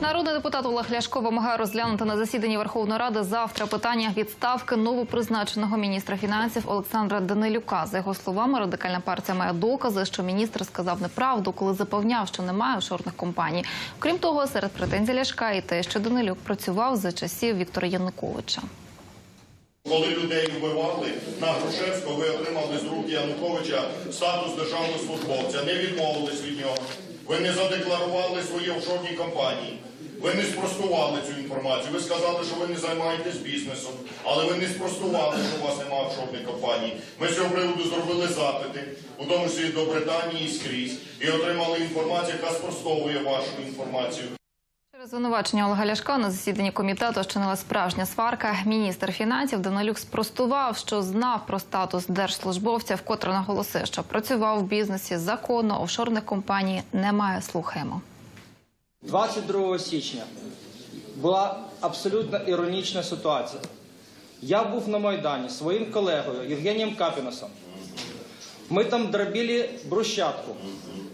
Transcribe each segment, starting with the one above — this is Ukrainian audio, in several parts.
Народний депутат Олег Ляшко вимагає розглянути на засіданні Верховної Ради завтра питання відставки новопризначеного міністра фінансів Олександра Данилюка. За його словами, радикальна партія має докази, що міністр сказав неправду, коли запевняв, що немає офшорних компаній. Крім того, серед претензій Ляшка і те, що Данилюк працював за часів Віктора Януковича. Коли людей вбивали на Грушевського, ви отримали з рук Януковича статус державного службовця, не відмовились від нього. Ви не задекларували свої офшорні компанії. Ви не спростували цю інформацію. Ви сказали, що ви не займаєтесь бізнесом, але ви не спростували, що у вас немає офшорних компаній. Ми з цього приводу зробили запити, у тому числі до Британії і скрізь, і отримали інформацію, яка спростовує вашу інформацію. Звинувачення Олега Ляшка на засіданні комітету щинила справжня сварка. Міністр фінансів Данилюк спростував, що знав про статус держслужбовця, вкотре наголосив, що працював в бізнесі законно, офшорних компаній немає. Слухаємо. 22 січня була абсолютно іронічна ситуація. Я був на Майдані своїм колегою Євгенієм Капіносом. Мы там дробили брусчатку.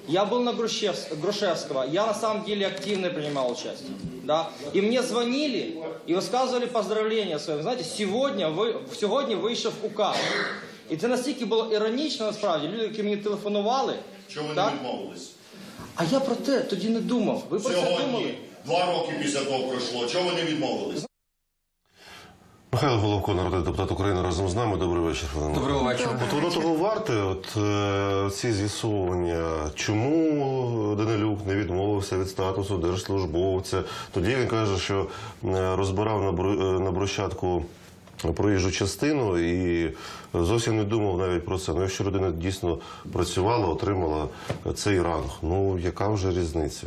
Я был на Грушевс- Грушевского. Я на самом деле активно принимал участие. Да? И мне звонили и высказывали поздравления своим. Знаете, сегодня, ви, сьогодні вийшов указ. І це настільки було іронічно, насправді. Люди, які мені телефонували. Чого ви так? не відмовились? А я про те тоді не думав. Ви про це думали? Сьогодні, два роки після того пройшло. Чого ви не відмовились? Михайло Головко, народний депутат України, разом з нами. Добрий вечір. Доброго вечора. От воно того варте, от е, ці з'ясовування, чому Данилюк не відмовився від статусу держслужбовця. Тоді він каже, що розбирав на, бру- е, на брусчатку проїжджу частину і зовсім не думав навіть про це. Ну, якщо людина дійсно працювала, отримала цей ранг, ну яка вже різниця?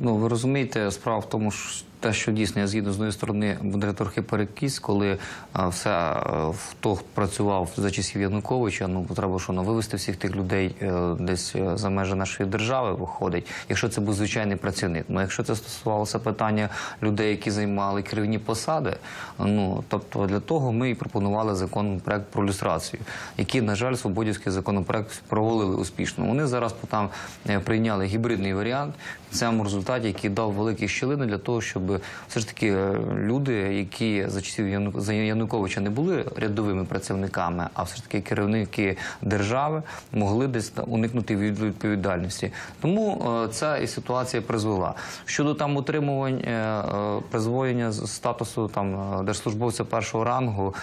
Ну ви розумієте, справа в тому, що те, що дійсно я згідно з однієї сторони буде трохи перекіс, коли а, все а, хто працював за часів Януковича, ну треба що ну, вивести всіх тих людей е, десь е, за межі нашої держави виходить. Якщо це був звичайний працівник. Ну якщо це стосувалося питання людей, які займали керівні посади, ну тобто для того ми і пропонували законопроект про люстрацію, який, на жаль, свободівський законопроект провалили успішно. Вони зараз там е, прийняли гібридний варіант в цьому результаті, який дав великі щілини для того, щоб все ж таки е, люди, які за часів Яну- Януковича не були рядовими працівниками, а все ж таки керівники держави могли десь уникнути від відповідальності. Тому е, ця і ситуація призвела. Щодо там утримувань е, призвоєння статусу там держслужбовця першого рангу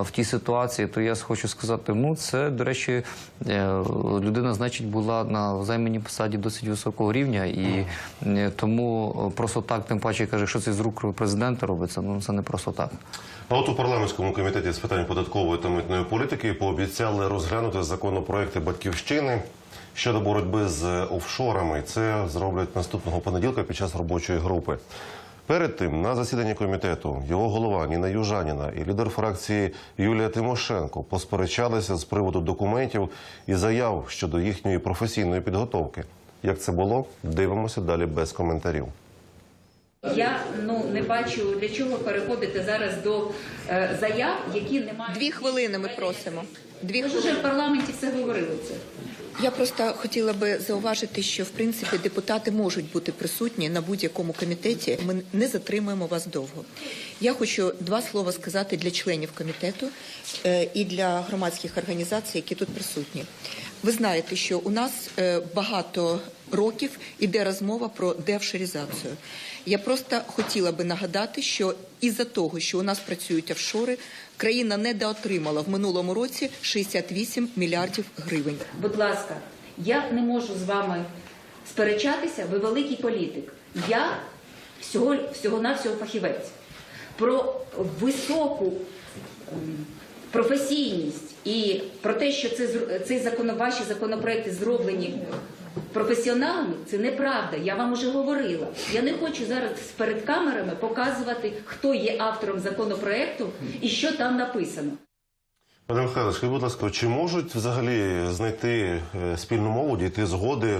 в тій ситуації, то я хочу сказати, ну це до речі, людина, значить, була на займаній посаді досить високого рівня, і тому просто так, тим паче каже, що це з рук президента робиться. Ну це не просто так. А от у парламентському комітеті з питань податкової та митної політики пообіцяли розглянути законопроекти батьківщини щодо боротьби з офшорами. Це зроблять наступного понеділка під час робочої групи. Перед тим на засіданні комітету його голова Ніна Южаніна і лідер фракції Юлія Тимошенко посперечалися з приводу документів і заяв щодо їхньої професійної підготовки. Як це було, дивимося далі без коментарів. Я ну не бачу для чого переходити зараз до е, заяв, які не мають Дві хвилини ми просимо. Дві Ми вже в парламенті все говорили це. Я просто хотіла би зауважити, що в принципі депутати можуть бути присутні на будь-якому комітеті. Ми не затримуємо вас довго. Я хочу два слова сказати для членів комітету е, і для громадських організацій, які тут присутні. Ви знаєте, що у нас е, багато років іде розмова про деофшоризацію. Я просто хотіла би нагадати, що із-за того, що у нас працюють офшори, країна недоотримала в минулому році 68 мільярдів гривень. Будь ласка, я не можу з вами сперечатися. Ви великий політик. Я всього всього навсього фахівець. Про високу професійність і про те, що це ваші законопроекти зроблені професіоналами, це неправда. Я вам уже говорила. Я не хочу зараз перед камерами показувати, хто є автором законопроекту і що там написано. Пане Михайло, скажіть, будь ласка, чи можуть взагалі знайти е, спільну мову, дійти згоди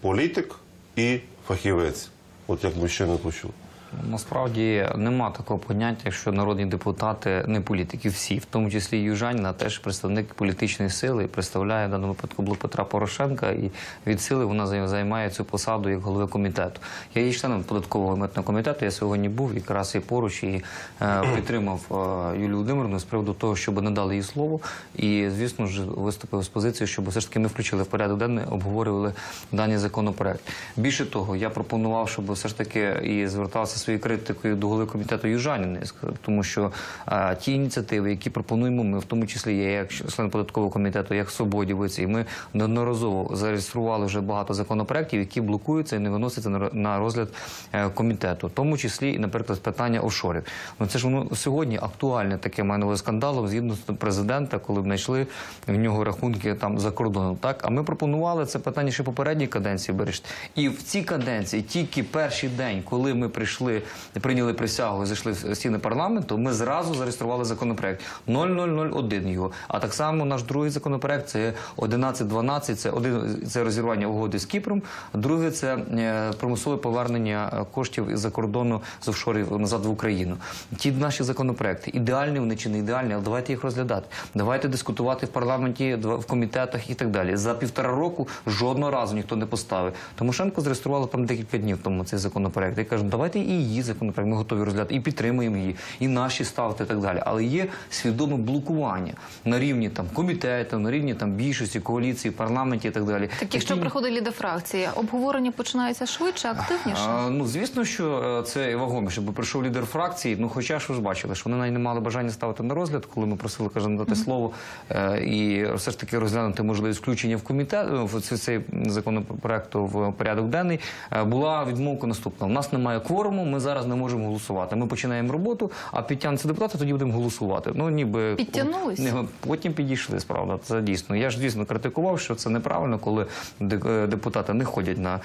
політик і фахівець? От як ми ще не почули. Насправді нема такого поняття, що народні депутати не політики. Всі, в тому числі Южаніна, теж представник політичної сили, представляє в даному випадку блок Петра Порошенка. І від сили вона займає цю посаду як голови комітету. Я є членом податкового митного комітету. Я сьогодні був якраз і поруч і е, підтримав е, Юлію Володимирівну з приводу того, щоб не дали їй слово. І звісно ж виступив з позицією, щоб все ж таки ми включили в порядок денний, обговорювали даний законопроект. Більше того, я пропонував, щоб все ж таки і звертався своєю критикою до голови комітету Южаніни, тому що е, ті ініціативи, які пропонуємо ми, в тому числі я як член податкового комітету, як свободівець, і ми неодноразово зареєстрували вже багато законопроєктів, які блокуються і не виносяться на розгляд е, комітету, в тому числі і, наприклад, питання офшорів. Ну це ж воно сьогодні актуальне таке має нове скандалом згідно з президента, коли б знайшли в нього рахунки там за кордоном. Так, а ми пропонували це питання ще попередній каденції вирішити. І в цій каденції, тільки перший день, коли ми прийшли, прийняли присягу, і зайшли в стіни парламенту, ми зразу зареєстрували законопроект 0001 його. А так само наш другий законопроект це 1112, це один це розірвання угоди з Кіпром. Другий це е, примусове повернення коштів із-за кордону з офшорів назад в Україну. Ті наші законопроекти ідеальні вони чи не ідеальні, але давайте їх розглядати. Давайте дискутувати в парламенті, в комітетах і так далі. За півтора року жодного разу ніхто не поставив. Тимошенко зареєструвала там декілька днів тому цей законопроект. Я кажу, давайте і її законопроект. Ми готові розглядати і підтримуємо її, і наші ставити і так далі. Але є свідоме блокування на рівні там комітету, на рівні там більшості коаліції, парламенті і так далі. Так, якщо Такі- приходить лідер фракції, обговорення починається швидше, активніше. а, ну звісно, що е, це вагоміше, бо прийшов лідер фракції. Ну, хоча ж ви ж бачили, що вони навіть не мали бажання ставити на розгляд, коли ми просили каже, надати слово е, і все ж таки розглянути можливість включення в комітет в цей, законопроекту в порядок денний. е, Була відмовка наступна. У нас немає кворуму, ми зараз не можемо голосувати. Ми починаємо роботу, а підтягнуться депутати, тоді будемо голосувати. Ну ніби Підтягнулись? Не, Потім підійшли, справда. Це дійсно. Я ж дійсно критикував, що це неправильно, коли е, депутати не ходять на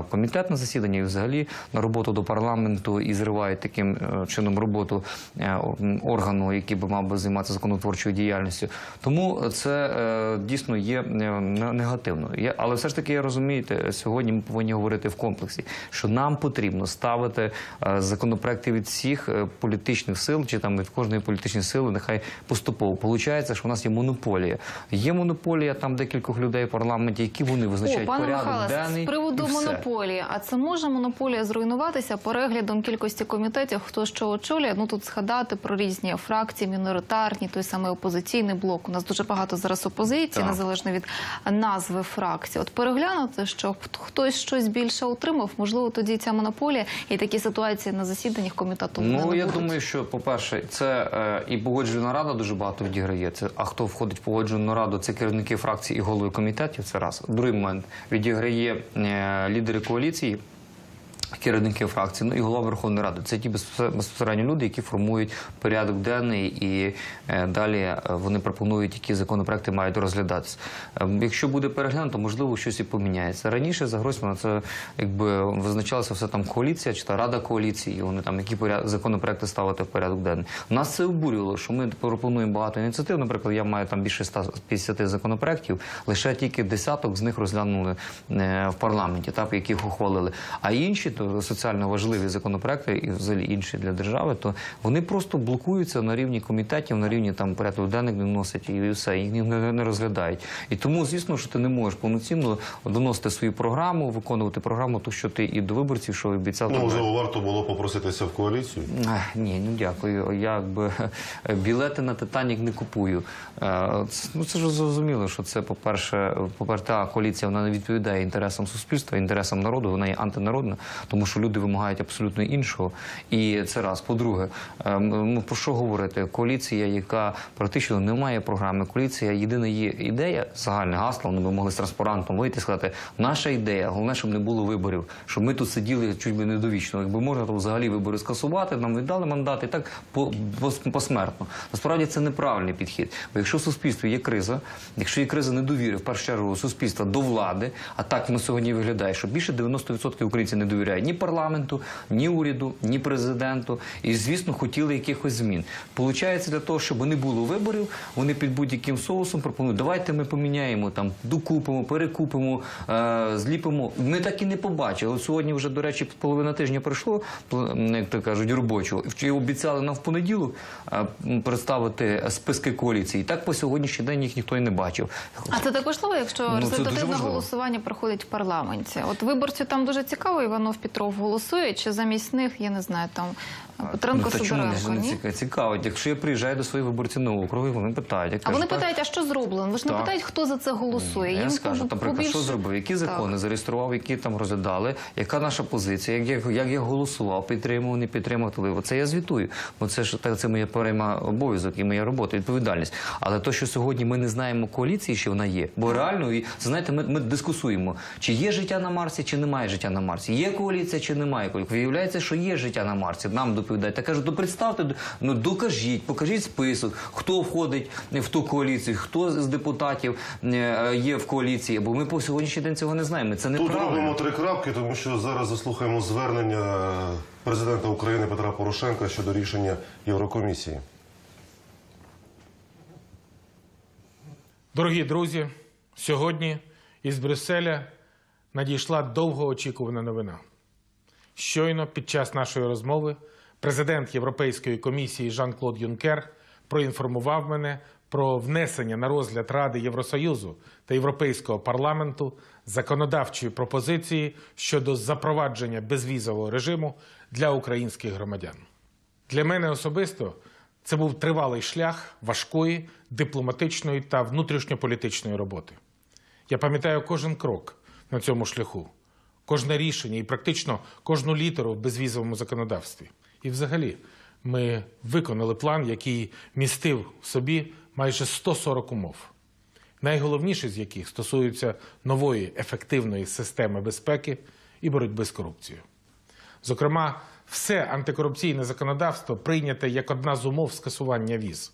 е, комітет на засідання і взагалі на роботу до парламенту і зривають таким е, чином роботу органу, який би мав би займатися законотворчою діяльністю. Тому це дійсно є не- негативно. Я, але все ж таки я розумієте, сьогодні ми повинні говорити в комплексі, що нам потрібно ставити е, законопроекти від всіх е, політичних сил, чи там від кожної політичної сили, нехай поступово. Получається, що в нас є монополія. Є монополія там декількох людей в парламенті, які вони О, визначають пане порядок Михайле, денний з приводу і монополії. А це може монополія зруйнуватися переглядом кількості комітетів, хто що очолює? Ну тут згадати про різні фракції, міноритарні, той самий опозиційний блок. У нас дуже багато зараз опозиції, незалежно від назви фракції. От переглянути, що хт- хтось щось більше отримав, можливо, тоді ця монополія і такі ситуації на засіданнях комітету Ну я думаю, що по-перше, це е, і погоджувальна рада дуже багато відіграє. Це а хто входить в погоджувальну раду? Це керівники фракцій і голови комітетів. Це раз. Другий момент відіграє е, лідери коаліції. Керівники фракцій, ну і голова Верховної Ради. Це ті безпосер- безпосередньо люди, які формують порядок денний, і е, далі е, вони пропонують, які законопроекти мають розглядатися. Е, якщо буде переглянуто, можливо, щось і поміняється. Раніше за Гройсмана це якби визначалася все там коаліція чи та рада коаліції. і Вони там які поряд... законопроекти ставити в порядок денний. Нас це обурювало, що ми пропонуємо багато ініціатив. Наприклад, я маю там більше 150 законопроектів, лише тільки десяток з них розглянули е, в парламенті, так яких ухвалили. А інші соціально важливі законопроекти і взагалі інші для держави, то вони просто блокуються на рівні комітетів, на рівні там порядок денних не вносять і все, їх не, не, розглядають. І тому, звісно, що ти не можеш повноцінно доносити свою програму, виконувати програму, то що ти і до виборців, що обіцяв. Ну, можливо, варто було попроситися в коаліцію. Ех, Ні, ну дякую. Я якби білети на Титанік не купую. Е, це- Ну це ж зрозуміло, що це, по-перше, по-перше, та коаліція вона не відповідає інтересам суспільства, інтересам народу, вона є антинародна, тому що люди вимагають абсолютно іншого. І це раз. По-друге, ну про що говорити? Коаліція, яка практично не має програми, коаліція єдина є ідея, загальне гасло. Би могли з транспарантом вийти і сказати, наша ідея, головне, щоб не було виборів, щоб ми тут сиділи чуть би не довічно. Якби можна, то взагалі вибори скасувати, нам віддали мандати, так по, по- посмертно. Насправді це неправильний підхід. Бо якщо в суспільстві є криза, якщо є криза недовіри, в першу чергу суспільства до влади, а так воно сьогодні виглядає, що більше 90% українців не довіряє довіряють ні парламенту, ні уряду, ні президенту. І, звісно, хотіли якихось змін. Получається, для того, щоб не було виборів, вони під будь-яким соусом пропонують, давайте ми поміняємо там, докупимо, перекупимо, е, зліпимо. Ми так і не побачили. От сьогодні вже, до речі, половина тижня пройшло, як то кажуть, робочого. Чи обіцяли нам в понеділок е, представити списки коаліції. Так по сьогоднішній день їх ніхто і не бачив. А це так важливо, якщо Ну, результативне голосування проходить в парламенті. От виборцю там дуже цікаво, Іванов Петров голосує, чи замість них, я не знаю, там Петренко Ну, Сидоренко, ні? цікаво? Цікавить. Якщо я приїжджаю до своїх виборців на округи, вони питають. Я А кажу, вони «Так, питають, а що зроблено? Ви ж не Так. питають, хто за це голосує. Я Їм скажу, наприклад, що зробив, які Так. закони зареєстрував, які там розглядали, яка наша позиція, як я, як я голосував, підтримував, не підтримував. Це я звітую. Бо це ж так, це моя пряма обов'язок і моя робота, відповідальність. Але то, що сьогодні ми не знаємо коаліції, що вона є, бо реально, і знаєте, ми, ми дискусуємо, чи є життя на Марсі, чи немає життя на Марсі. Є коаліція, чи немає коаліції. Виявляється, що є життя на Марсі. Нам доповідають. Та кажуть, то представте, ну докажіть, покажіть список, хто входить в ту коаліцію, хто з депутатів е, є в коаліції. Бо ми по сьогоднішній день цього не знаємо. Це Тут робимо три крапки, тому що зараз заслухаємо звернення президента України Петра Порошенка щодо рішення Єврокомісії. Дорогі друзі, сьогодні із Брюсселя надійшла довгоочікувана новина. Щойно під час нашої розмови президент Європейської комісії Жан-Клод Юнкер проінформував мене про внесення на розгляд Ради Євросоюзу та Європейського парламенту законодавчої пропозиції щодо запровадження безвізового режиму для українських громадян. Для мене особисто це був тривалий шлях важкої дипломатичної та внутрішньополітичної роботи. Я пам'ятаю кожен крок на цьому шляху, кожне рішення і практично кожну літеру в безвізовому законодавстві. І взагалі ми виконали план, який містив в собі майже 140 умов, найголовніші з яких стосуються нової ефективної системи безпеки і боротьби з корупцією. Зокрема, все антикорупційне законодавство прийняте як одна з умов скасування віз.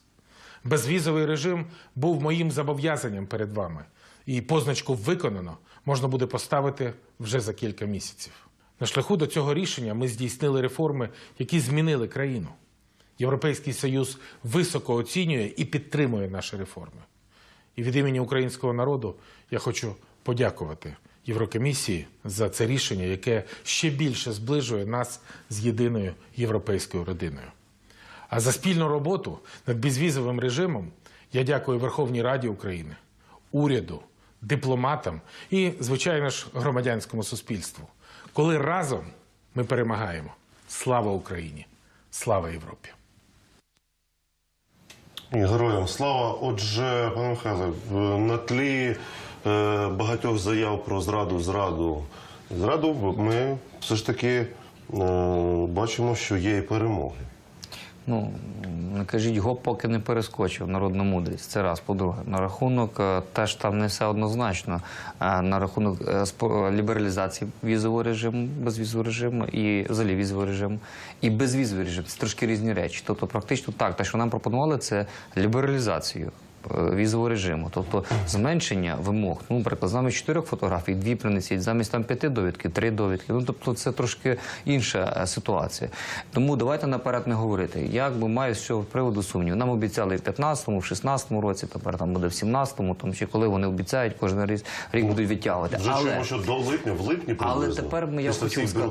Безвізовий режим був моїм зобов'язанням перед вами, і позначку виконано можна буде поставити вже за кілька місяців. На шляху до цього рішення ми здійснили реформи, які змінили країну. Європейський Союз високо оцінює і підтримує наші реформи. І від імені українського народу я хочу подякувати Єврокомісії за це рішення, яке ще більше зближує нас з єдиною європейською родиною. А за спільну роботу над безвізовим режимом я дякую Верховній Раді України, уряду, дипломатам і, звичайно ж, громадянському суспільству. Коли разом ми перемагаємо. Слава Україні! Слава Європі! І героям слава. Отже, пане Михайле, на тлі е, багатьох заяв про зраду, зраду, зраду, ми все ж таки е, бачимо, що є і перемоги. Ну не кажіть гоп, поки не перескочив народна мудрість. Це раз. По-друге, на рахунок е, теж там не все однозначно. Е, На рахунок е, лібералізації візового режиму, безвізового режиму і взагалі візового режиму, і безвізовий режим це трошки різні речі. Тобто, практично так, те, що нам пропонували, це лібералізацію. Е, Візового режиму, тобто зменшення вимог. Ну, наприклад, замість чотирьох фотографій дві принесіть, замість там п'яти довідки, три довідки. Ну тобто це трошки інша е, ситуація. Тому давайте наперед не говорити. Як би маю з цього приводу сумнів. Нам обіцяли в 15-му, в 16-му році, тепер там буде в 17-му, там чи коли вони обіцяють, кожен рік, рік будуть відтягувати. Вже чуємо, що до липня, в липні Але тепер ми я хочу сказати,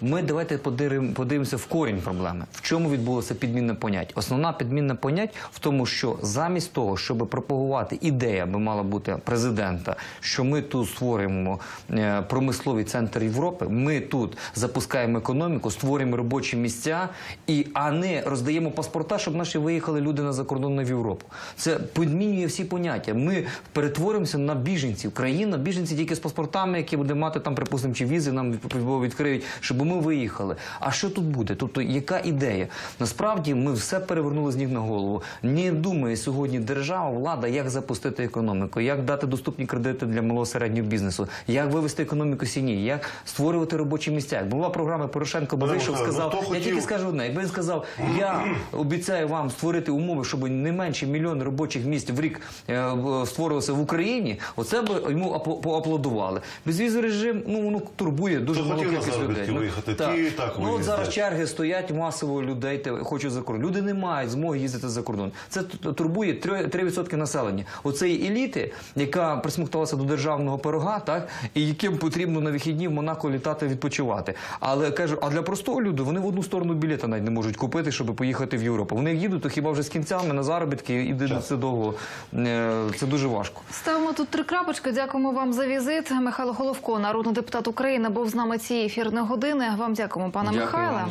ми давайте подивимо- подивимося в корінь проблеми. В чому відбулося підмінне понять? Основна підмінна понять в тому, що замість того, щоб пропагувати ідея, би мала бути президента, що ми тут створюємо е, промисловий центр Європи, ми тут запускаємо економіку, створюємо робочі місця, і а не роздаємо паспорта, щоб наші виїхали люди на закордон в Європу. Це підмінює всі поняття. Ми перетворимося на біженців. Країна біженці тільки з паспортами, які буде мати там, припустимо, чи візи нам від- відкриють, щоб ми виїхали. А що тут буде? Тобто, яка ідея? Насправді ми все перевернули з ніг на голову. Не думає сьогодні держава. Держава, влада, як запустити економіку, як дати доступні кредити для малого середнього бізнесу, як вивести економіку сіні, як створювати робочі місця. Як була програма Порошенко, Пане вийшов, ну, сказав, я хотів- тільки скажу одне. Якби він сказав, я обіцяю вам створити умови, щоб не менше мільйон робочих місць в рік е, в- в Україні. Оце б йому апл- поаплодували. Безвізовий режим, ну воно турбує дуже Хто малу кількість людей. Ну, виїхати, так. ті так ну от зараз черги стоять масово людей, те- хочуть за кордон. Люди не мають змоги їздити за кордон. Це турбує 3%, 3% населення. Оцеї еліти, яка присмокталася до державного пирога, так і яким потрібно на вихідні в Монако літати відпочивати. Але кажу, а для простого люду вони в одну сторону білета навіть не можуть купити, щоб поїхати в Європу. Вони їдуть, то хіба вже з кінцями на заробітки і це довго. Е, Це дуже важко. Ставимо тут три крапочки. Дякуємо вам за візит. Михайло Головко, народний депутат України, був з нами цієї ефірної години. Вам дякуємо, пане Дякую Михайле.